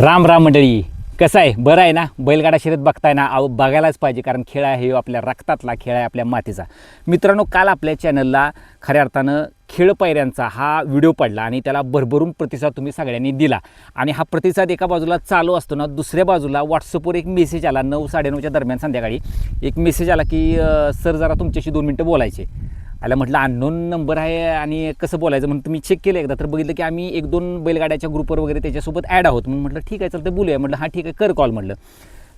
राम राम मंडळी. कसं आहे? बरं आहे ना? बैलगाडा शर्यत बघताय ना? अहो बघायलाच पाहिजे कारण खेळ आहे हे आपल्या रक्तातला खेळ आहे आपल्या मातीचा. मित्रांनो काल आपल्या चॅनलला खऱ्या अर्थानं खेळ पायऱ्यांचा हा व्हिडिओ पडला आणि त्याला भरभरून प्रतिसाद तुम्ही सगळ्यांनी दिला. आणि हा प्रतिसाद एका बाजूला चालू असतो ना दुसऱ्या बाजूला व्हॉट्सअपवर एक मेसेज आला नऊ साडेनऊच्या दरम्यान संध्याकाळी. एक मेसेज आला की सर जरा तुमच्याशी दोन मिनटं बोलायचे आला म्हटलं अननोन नंबर आहे आणि कसं बोलायचं? म्हणून तुम्ही चेक केलं एकदा तर बघितलं की आम्ही एक दोन बैलगाड्याच्या ग्रुपवर वगैरे त्याच्यासोबत ॲड आहोत. म्हणून म्हटलं ठीक आहे चल तर बोलूया. म्हटलं हां ठीक आहे कर कॉल म्हटलं.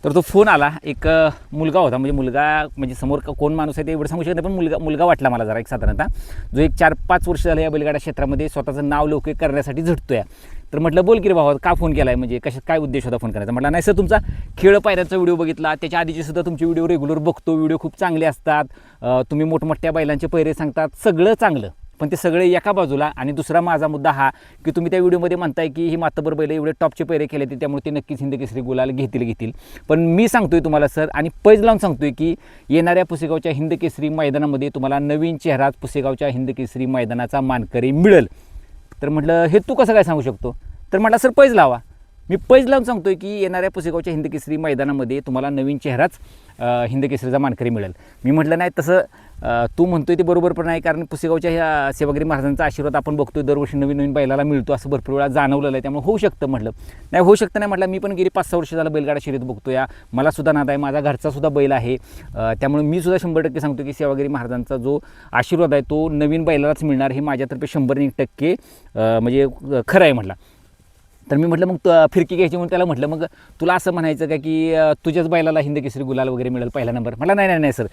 तर तो फोन आला. एक मुलगा होता म्हणजे मुलगा म्हणजे समोर कोण माणूस आहे ते एवढं सांगू शकत नाही पण मुलगा मुलगा वाटला मला जरा एक साधारणतः. जो एक चार पाच वर्ष झालं या बैलगाडा क्षेत्रामध्ये स्वतःचं नाव लौकिक करण्यासाठी झटतो आहे तर म्हटलं बोल की रे भावा का फोन केला आहे म्हणजे कशात काय उद्देश होता फोन करायचा? म्हटलं नाही सर तुमचा खेळ पायऱ्याचा व्हिडिओ बघितला. त्याच्या आधीचे सुद्धा तुमचे व्हिडिओ रेग्युलर बघतो. व्हिडिओ खूप चांगले असतात. तुम्ही मोठमोठ्या बैलांचे पैरे सांगतात. सगळं चांगलं. पण ते सगळे एका बाजूला. आणि दुसरा माझा मुद्दा हा की तुम्ही त्या व्हिडिओमध्ये म्हणताय की ही मातबर बैल एवढे टॉपचे पैरे केले ते त्यामुळे ते नक्कीच हिंद केसरी गुलाल घेतील घेतील. पण मी सांगतोय तुम्हाला सर आणि पैज लावून सांगतोय की येणाऱ्या पुसेगावच्या हिंद केसरी मैदानामध्ये तुम्हाला नवीन चेहरा पुसेगावच्या हिंद केसरी मैदानाचा मानकरी मिळेल. तर म्हटलं हे तू कसं काय सांगू शकतो? तर म्हटलं सर पैज लावा. मी पैज लावून सांगतोय की येणाऱ्या पुसेगावच्या हिंद केसरी मैदानामध्ये तुम्हाला नवीन चेहराच अ, हिंद केसरीचा मानकरी मिळेल. मी म्हटलं नाही तसं तू म्हणतोय ते बरोबर पण नाही कारण पुसेगावच्या ह्या सेवागिरी महाराजांचा आशीर्वाद आपण बघतोय दरवर्षी नवीन नवीन बैलाला मिळतो असं भरपूर वेळा जाणवलेलं आहे त्यामुळे होऊ शकतं म्हटलं. नाही होऊ शकतं नाही म्हटलं मी पण गेली पाच सहा वर्ष झालं बैलगाडा शर्यत बघतो या मला सुद्धा नाद आहे माझा घरचा सुद्धा बैल आहे त्यामुळे मी सुद्धा शंभर टक्के सांगतो की सेवागिरी महाराजांचा जो आशीर्वाद आहे तो नवीन बैलालाच मिळणार हे माझ्यातर्फे शंभर एक टक्के म्हणजे खरं आहे म्हटलं. तर मी म्हटलं मग फिरकी घ्यायची म्हणून त्याला म्हटलं मग तुला असं म्हणायचं का की तुझ्याच बैलाला हिंद केसरी गुलाल वगैरे मिळेल पहिला नंबर. म्हटलं नाही नाही नाही सर.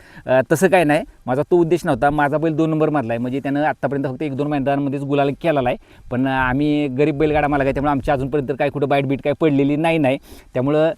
तसं काय नाही. माझा तो उद्देश नव्हता. माझा बैल दोन नंबर मारला आहे म्हणजे त्यानं आत्तापर्यंत फक्त एक दोन मैदानामध्येच गुलाल केलेला आहे. पण आम्ही गरीब बैलगाडा मला काय त्यामुळे आमच्या अजूनपर्यंत काय कुठं बाईट बीट काय पडलेली नाही नाही. त्यामुळं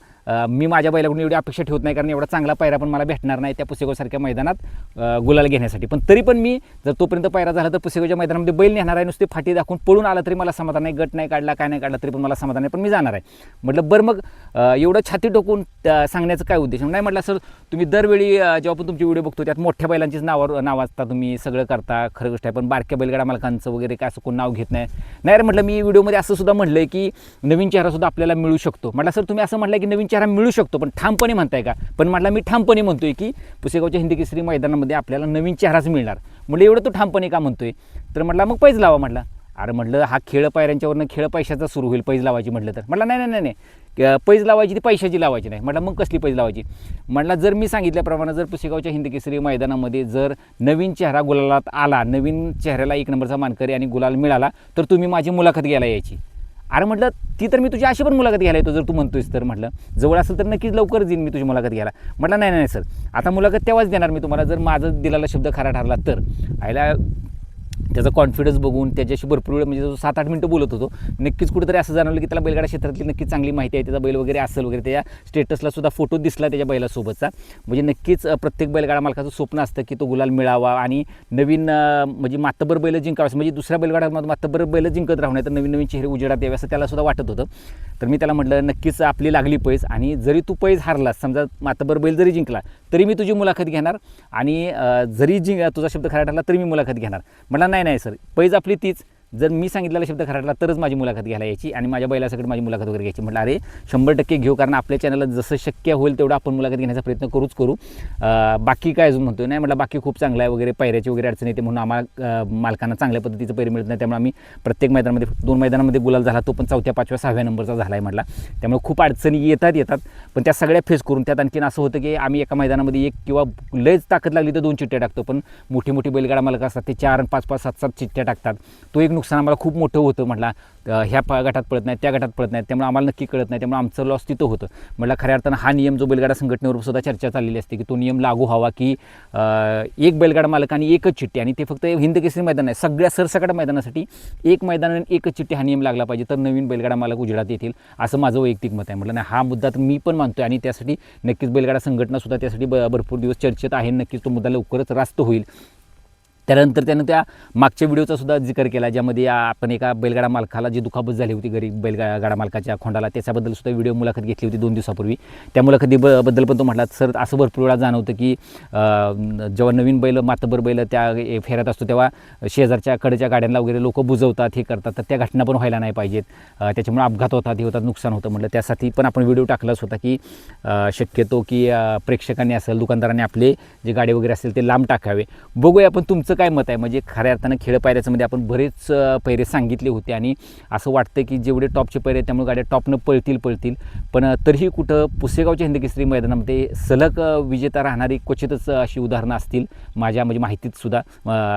मी माझ्या बैलाकडून एवढी अपेक्षा ठेवत नाही कारण एवढा चांगला पायरा पण मला भेटणार नाही त्या पुसेगावसारख्या मैदानात गुलाला गुलाल घेण्यासाठी. पण तरी पण मी जर तोपर्यंत पायरा झाला तर पुसेगावच्या मैदानामध्ये बैल नेणार आहे नुसते फाटी दाखवून पळून आला तरी मला समाधान नाही गट नाही काढला काय नाही काढला तरी पण मला समाधान नाही पण मी जाणार आहे. म्हटलं बरं मग एवढं छाती टोकून सांगण्याचं काय उद्देश? नाही म्हटलं सर तुम्ही दरवेळी जेव्हा पण तुमचे व्हिडिओ बघतो त्यात मोठ्या बैलांचीच नावावर नाव असता तुम्ही सगळं करता खरं गोष्ट आहे. पण बारक्या बैलगाडा मालकांचं वगैरे काय असं कोण नाव घेत नाही. नाही रे म्हटलं मी व्हिडिओमध्ये असं सुद्धा म्हटलंय की नवीन चेहरासुद्धा आपल्याला मिळू शकतो. म्हटलं सर तुम्ही असं म्हटलं की नवीन चेहरा मिळू शकतो पण ठामपणे म्हणताय का? पण म्हटलं मी ठामपणे म्हणतोय की पुसेगावच्या हिंदी केसरी मैदानामध्ये आपल्याला नवीन चेहराच मिळणार. म्हटलं एवढं तो ठामपणे का म्हणतोय? तर म्हटलं मग पैज लावा म्हटलं. अरे म्हटलं हा खेळ पायऱ्यांच्यावरनं खेळ पैशाचा सुरू होईल पैज लावायची म्हटलं तर. म्हटलं नाही नाही नाही नाही. पैज लावायची ती पैशाची लावायची नाही. म्हटलं मग कसली पैज लावायची? म्हटलं जर मी सांगितल्याप्रमाणे जर पुसेगावच्या हिंद केसरी मैदानामध्ये जर नवीन चेहरा गुलालात आला नवीन चेहऱ्याला एक नंबरचा मानकरी आणि गुलाल मिळाला तर तुम्ही माझी मुलाखत घ्यायला यायची. अरे म्हटलं ती तर मी तुझी अशी पण मुलाखत घ्यायला येतो जर तू म्हणतोयस तर म्हटलं. जवळ असेल तर नक्कीच लवकर येईन मी तुझी मुलाखत घ्यायला. म्हटलं नाही नाही सर. आता मुलाखत तेव्हाच देणार मी तुम्हाला. जर माझं दिलेला शब्द खरा ठरला तर. आयला त्याचा कॉन्फिडन्स बघून त्याच्याशी भरपूर वेळ म्हणजे जो सात आठ मिनटं बोलत होतो. नक्कीच कुठेतरी असं जाणवलं की त्याला बैलगाडा क्षेत्रातली नक्कीच चांगली माहिती आहे. त्याचा बैल वगैरे असेल वगैरे त्याच्या स्टेटसला सुद्धा फोटो दिसला त्याच्या बैलासोबतचा. म्हणजे नक्कीच प्रत्येक बैलगाडा मालकाचं स्वप्न असतं की तो गुलाल मिळावा आणि नवीन म्हणजे मातबर बैल जिंकावं म्हणजे दुसऱ्या बैलगाडा मातबर बैल जिंकत राहू नये तर नवीन नवीन चेहरे उजेडात यावे असं त्याला सुद्धा वाटत होतं. तर मी त्याला म्हटलं नक्कीच आपली लागली पैस आणि जरी तू पैस हारलास समजा मातबर बैल जरी जिंकला तरी मी तुझी मुलाखत घेणार आणि जरी जिंक तुझा शब्द खरा ठरला तरी मी मुलाखत घेणार. म्हटलं नाही नाही सर. पैज आपली तीच. जर मी सांगितलेला शब्द खराटला तरच माझी मुलाखत घ्यायला यायची आणि माझ्या बैलासकट माझी मुलाखत वगैरे घ्यायची. म्हटलं अरे शंभर टक्के घेऊ कारण आपल्या चॅनलला जसं शक्य होईल तेवढं आपण मुलाखत घेण्याचा प्रयत्न करूच करू. बाकी काय अजून म्हणतो नाही म्हटलं बाकी खूप चांगलं आहे वगैरे पैऱ्याची वगैरे अडचण येते म्हणून आम्हाला मालकांना चांगल्या पद्धतीचं पैर मिळत नाही. त्यामुळे आम्ही प्रत्येक मैदानामध्ये दोन मैदानामध्ये गुलाल झाला तो पण चौथ्या पाचव्या सहाव्या नंबरचा झाला आहे म्हटला. त्यामुळे खूप अडचणी येतात येतात. पण त्या सगळ्या फेस करून त्यात आणखीन असं होतं की आम्ही एका मैदानामध्ये एक किंवा लयच ताकद लागली तर दोन चिठ्ठ्या टाकतो. पण मोठी मोठी बैलगाडा मालक असतात ते चार आणि पाच पाच सात सात चिठ्ठ्या टाकतात. तो एक नुकसान आम्हाला खूप मोठं होतं. म्हटला ह्या प- गटात पडत नाही त्या गटात पडत नाही त्यामुळे आम्हाला नक्की कळत नाही त्यामुळे आमचं लॉस तिथं होतं. म्हटलं खऱ्या अर्थानं हा नियम जो बैलगाडा संघटनेवर सुद्धा चर्चा चाललेली असते की तो नियम लागू व्हावा की एक बैलगाडा मालक आणि एकच चिठ्ठी आणि ते फक्त हिंद केसरी मैदान आहे सगळ्या सरसकट मैदानासाठी एक मैदान आणि एकच चिठ्ठी हा नियम लागला पाहिजे तर नवीन बैलगाडा मालक उजेडात येतील असं माझं वैयक्तिक मत आहे. म्हटलं नाही हा मुद्दा तर मी पण मानतोय आणि त्यासाठी नक्कीच बैलगाडा संघटना सुद्धा त्यासाठी ब- भरपूर दिवस चर्चेत आहे नक्कीच तो मुद्दा लवकरच रास्त होईल. त्यानंतर त्यानं त्या मागच्या व्हिडिओचा सुद्धा जिकर केला ज्यामध्ये आपण एका बैलगाडा मालकाला जी दुखापत झाली होती गरीब बैलगा गाडा मालकाच्या खोंडाला त्याच्याबद्दल सुद्धा व्हिडिओ मुलाखत घेतली होती दोन दिवसापूर्वी. त्या मुलाखती पण तो म्हटला सर असं भरपूर वेळा जाणवतं की जेव्हा नवीन बैल मातबर बैल त्या ए- फेऱ्यात असतो तेव्हा शेजारच्या कडेच्या गाड्यांना वगैरे लोक बुजवतात हे करतात तर त्या घटना पण व्हायला नाही पाहिजेत. त्याच्यामुळे अपघात होतात हे होतात नुकसान होतं म्हटलं. त्यासाठी पण आपण व्हिडिओ टाकलाच होता की शक्यतो की प्रेक्षकांनी असेल दुकानदारांनी आपले जे गाडी वगैरे असेल ते लांब टाकावे. बघूया आपण तुमचं काय मत आहे? म्हणजे खऱ्या अर्थानं खेळ पायऱ्याच्यामध्ये आपण बरेच अं, पैरे सांगितले होते आणि असं वाटतं की जेवढे टॉपचे पैरे त्यामुळे गाड्या टॉपनं पळतील पळतील. पण तरीही कुठं पुसेगावच्या हिंदकेसरी मैदानामध्ये सलग विजेता राहणारी क्वचितच अशी उदाहरणं असतील. माझ्या म्हणजे माहितीत सुद्धा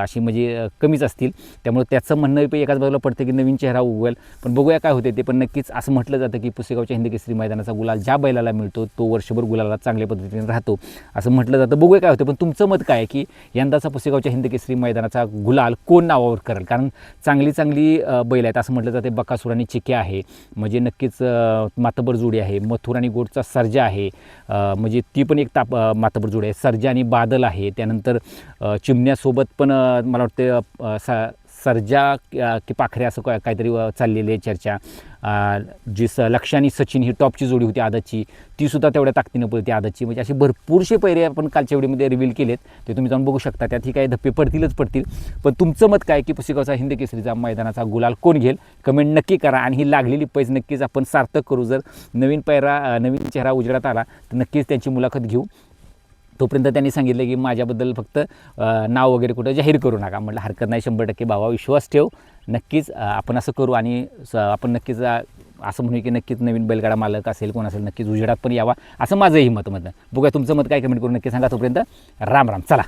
अशी म्हणजे कमीच असतील. त्यामुळे त्याचं म्हणणं पण एकाच बाजूला पडतं की नवीन चेहरा उगवेल. पण बघूया काय होते ते. पण नक्कीच असं म्हटलं जातं की पुसेगावच्या हिंदकेसरी मैदानाचा गुलाल ज्या बैलाला मिळतो तो वर्षभर गुलाला चांगल्या पद्धतीने राहतो. असं म्हटलं जातं. बघूया काय होतं पण तुमचं मत काय की यंदाचा पुसेगावच्या हिंदकेसरी मैदानाचा गुलाल कोण नावावर करेल? कारण चांगली चांगली बैल आहेत. असं म्हटलं जाते बकासूर आणि चिके आहे. म्हणजे नक्कीच मातबर जोडी आहे. मथुर आणि गोडचा सर्जा आहे. म्हणजे ती पण एक ताप मातबर जोडी आहे. सर्जा आणि बादल आहे. त्यानंतर चिमण्यासोबत पण मला वाटतं सा सर्जा की पाखरे असं काय- काहीतरी चाललेली आहे चर्चा. जी स लक्ष आणि सचिन ही टॉपची जोडी होती आदतची. ती सुद्धा तेवढ्या ताकदीनं पळते आदतची. म्हणजे असे भरपूरसे पैरे आपण कालच्या वेळीमध्ये रिव्हील केलेत. ते तुम्ही जाऊन बघू शकता. त्यात ही काही धप्पे पडतीलच पडतील. पण तुमचं मत काय की पुसेगावचा हिंद केसरीचा मैदानाचा गुलाल कोण घेईल? कमेंट नक्की करा आणि ही लागलेली पैज नक्कीच आपण सार्थक करू. जर नवीन पैरा नवीन चेहरा उजेडात आला तर नक्कीच त्यांची मुलाखत घेऊ. तोपर्यंत त्यांनी सांगितलं की माझ्याबद्दल फक्त नाव वगैरे कुठं जाहीर करू नका. म्हटलं हरकत नाही शंभर टक्के भावा विश्वास ठेव. नक्कीच आपण असं करू आणि स आपण नक्कीच असं म्हणू की नक्कीच नवीन बैलगाडा मालक असेल कोण असेल नक्कीच उजेडात पण यावा असं माझंही मत मत बघूया तुमचं मत काय कमेंट करून नक्की सांगा. तोपर्यंत राम राम. चला.